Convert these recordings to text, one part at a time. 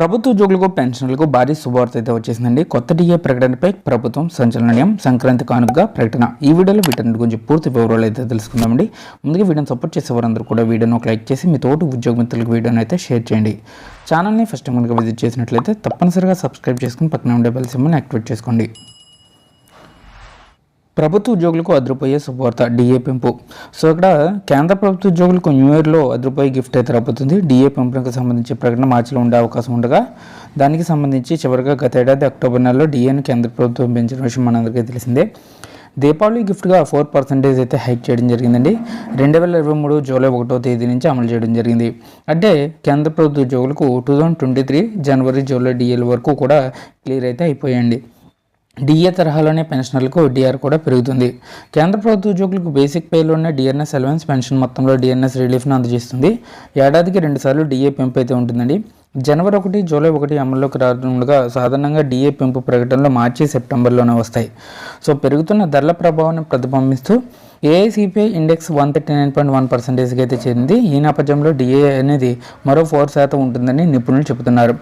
ప్రభుత్వ ఉద్యోగులకు పెన్షన్లకు భారీ శుభవార్త అయితే వచ్చేసిందండి. కొత్త డిఏ ప్రకటనపై ప్రభుత్వం సంచలనం సంక్రాంతి కానుకగా ప్రకటన. ఈ వీడియోలో వీటన్నిటి గురించి పూర్తి వివరాలు అయితే తెలుసుకుందామండి. ముందుగా వీడియోని సపోర్ట్ చేసే వారందరూ కూడా వీడియోను ఒక లైక్ చేసి మీ తోటి ఉద్యోగ మిత్రులకు వీడియోని అయితే షేర్ చేయండి. ఛానల్ని ఫస్ట్ టైం కనుక విజిట్ చేసినట్లయితే తప్పనిసరిగా సబ్స్క్రైబ్ చేసుకుని పక్కన ఉండే బెల్ సింబల్ని యాక్టివేట్ చేసుకోండి. ప్రభుత్వ ఉద్యోగులకు అదిరిపోయే శుభవార్త డిఏ పెంపు. సో ఇక్కడ కేంద్ర ప్రభుత్వ ఉద్యోగులకు న్యూ ఇయర్లో అదిరిపోయే గిఫ్ట్ అయితే రాబోతుంది. డిఏ పెంపునకు సంబంధించి ప్రకటన మార్చిలో ఉండే అవకాశం ఉండగా దానికి సంబంధించి చివరిగా గత ఏడాది అక్టోబర్ నెలలో డిఏను కేంద్ర ప్రభుత్వం పెంచిన విషయం మనందరికీ తెలిసిందే. దీపావళి గిఫ్ట్గా ఫోర్ పర్సెంటేజ్ అయితే హైక్ చేయడం జరిగిందండి. రెండు వేల ఇరవై మూడు జూలై ఒకటో తేదీ నుంచి అమలు చేయడం జరిగింది. అంటే కేంద్ర ప్రభుత్వ ఉద్యోగులకు టూ థౌజండ్ ట్వంటీ త్రీ జనవరి జూలై డిఎల్ వరకు కూడా క్లియర్ అయితే అయిపోయాయండి. డిఏ తరహాలోనే పెన్షనర్లకు డిఆర్ కూడా పెరుగుతుంది. కేంద్ర ప్రభుత్వ ఉద్యోగులకు బేసిక్ పేలోనే డిఎన్ఎస్ అలవెన్స్ పెన్షన్ మొత్తంలో డిఎన్ఎస్ రిలీఫ్ను అందజేస్తుంది. ఏడాదికి రెండుసార్లు డిఏ పెంపు అయితే ఉంటుందండి. జనవరి ఒకటి జూలై ఒకటి అమల్లోకి రానుండగా సాధారణంగా డిఏ పెంపు ప్రకటనలు మార్చి సెప్టెంబర్లోనే వస్తాయి. సో పెరుగుతున్న ధరల ప్రభావాన్ని ప్రతిబింబిస్తూ AICPI index one thirty nine point one పర్సెంటేజ్కి అయితే చెంది ఈ నేపథ్యంలో డిఏ అనేది మరో ఫోర్ శాతం ఉంటుందని నిపుణులు చెబుతున్నారు.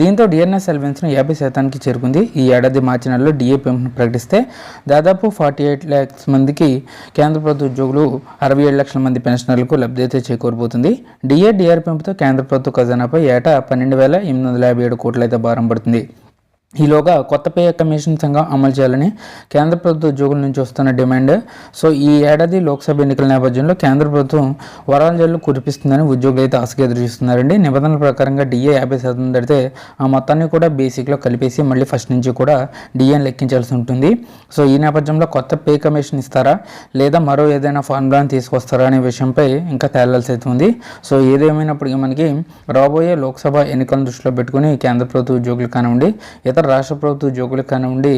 దీంతో డిఎన్ఎస్ ఎలవెన్స్ను యాభై శాతానికి చేరుకుంది. ఈ ఏడాది మార్చి నెలలో డిఏ పెంపును ప్రకటిస్తే దాదాపు ఫార్టీ ఎయిట్ ల్యాక్స్ మందికి కేంద్ర ప్రభుత్వ ఉద్యోగులు అరవై ఏడు లక్షల మంది పెన్షనర్లకు లబ్ధి అయితే చేకూరబోతుంది. డిఏ డిఆర్ పెంపుతో కేంద్ర ప్రభుత్వ ఖజానాపై ఏటా పన్నెండు వేల ఎనిమిది వందల యాభై ఏడు కోట్లయితే భారం పడుతుంది. ఈలోగా కొత్త పే కమిషన్ సంఘం అమలు చేయాలని కేంద్ర ప్రభుత్వ ఉద్యోగుల నుంచి వస్తున్న డిమాండ్. సో ఈ ఏడాది లోక్సభ ఎన్నికల నేపథ్యంలో కేంద్ర ప్రభుత్వం వరాల జల్లు కురిపిస్తుందని ఉద్యోగులు అయితే ఆశగా ఎదురుచూస్తున్నారండి నిబంధనల ప్రకారంగా డిఏ యాభై శాతం తడితే ఆ మొత్తాన్ని కూడా బేసిక్లో కలిపేసి మళ్ళీ ఫస్ట్ నుంచి కూడా డిఏని లెక్కించాల్సి ఉంటుంది. సో ఈ నేపథ్యంలో కొత్త పే కమిషన్ ఇస్తారా? లేదా మరో ఏదైనా ఫార్ములాని తీసుకొస్తారా అనే విషయంపై ఇంకా తేలాల్సి అయితే ఉంది. సో ఏదేమైనప్పటికీ మనకి రాబోయే లోక్సభ ఎన్నికలను దృష్టిలో పెట్టుకుని కేంద్ర ప్రభుత్వ ఉద్యోగులు కానివ్వండి ఇతర రాష్ట్ర ప్రభుత్వ ఉద్యోగులకు కానివ్వండి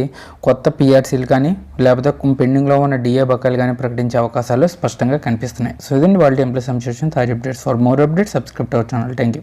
కొత్త పిఆర్సీలు కానీ లేకపోతే పెండింగ్లో ఉన్న డిఏ బకాయిలు కానీ ప్రకటించే అవకాశాలు స్పష్టంగా కనిపిస్తున్నాయి. సో ఇదండి వాళ్ళ ఎంప్లాయ్ సంశేషన్ తాజా updates. For more updates subscribe our channel. Thank you